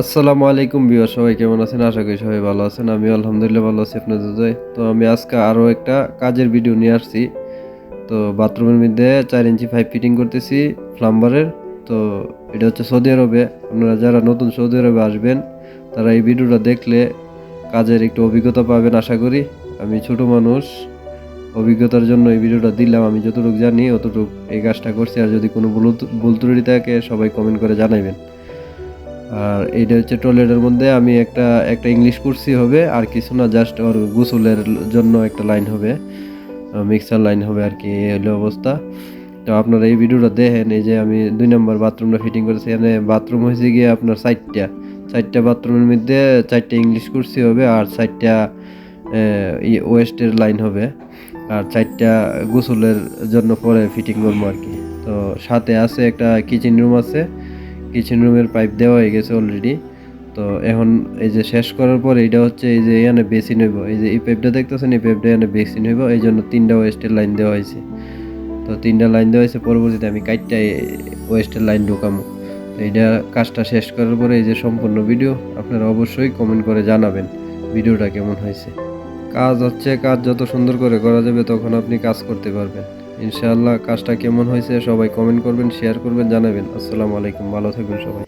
আসসালামু আলাইকুম বিয়া সবাই কেমন আছেন? আশা করি সবাই ভালো আছেন। আমি আলহামদুলিল্লাহ ভালো আছি। আপনাদের দোয়ায়। তো আমি আজকে আরও একটা কাজের ভিডিও নিয়ে আসছি। তো বাথরুমের মধ্যে চার ইঞ্চি পাইপ ফিটিং করতেছি প্লাম্বারের তো এটা হচ্ছে সৌদি আরবে। আপনারা যারা নতুন সৌদি আরবে আসবেন, তারা এই ভিডিওটা দেখলে কাজের একটু অভিজ্ঞতা পাবেন, আশা করি। আমি ছোট মানুষ, অভিজ্ঞতার জন্য এই ভিডিওটা দিলাম। আমি যতটুকু জানি, অতটুকু এই কাজটা করছি। আর যদি কোনো ভুল ভুল ত্রুটি থাকে, সবাই কমেন্ট করে জানাবেন আর এইটা হচ্ছে টয়লেটের মধ্যে আমি একটা একটা ইংলিশ কুর্সি হবে, আর কিছু না জাস্ট ওর গোসলের জন্য একটা লাইন হবে মিক্সার লাইন হবে আর কি, এই হলো অবস্থা। তো আপনারা এই ভিডিওটা দেখেন, এই যে আমি দুই নম্বর বাথরুমটা ফিটিং করেছি, এখানে বাথরুম হয়েছে গিয়ে আপনার চারটা। চারটা বাথরুমের মধ্যে চারটা ইংলিশ কুর্সি হবে, আর চারটা ওয়েস্টের লাইন হবে, আর চারটা গোসলের জন্য পরে ফিটিং করব আর কি। তো সাথে আছে একটা কিচেন রুম আছে কিচেন রুমের পাইপ দেওয়া হয়ে গেছে অলরেডি তো এখন এই যে শেষ করার পর এইটা হচ্ছে এই যে এখানে বেসিন হইব। এই যে এই পাইপটা দেখতেছেন, এই পাইপটা এখানে বেসিন হইব। এই জন্য তিনটা ওয়েস্টের লাইন দেওয়া হয়েছে। তো তিনটা লাইন দেওয়া হয়েছে, পরবর্তীতে আমি কাইটটা ওয়েস্টের লাইন ঢুকামো এইটা কাজটা শেষ করার পরে এই যে সম্পূর্ণ ভিডিও আপনারা অবশ্যই কমেন্ট করে জানাবেন ভিডিওটা কেমন হয়েছে। কাজ হচ্ছে, কাজ যত সুন্দর করে করা যাবে, তখন আপনি কাজ করতে পারবেন। ইনশাআল্লাহ কাজটা কেমন হয়েছে সবাই কমেন্ট করবেন শেয়ার করবেন, জানাবেন। আসসালামু আলাইকুম, ভালো থাকবেন সবাই।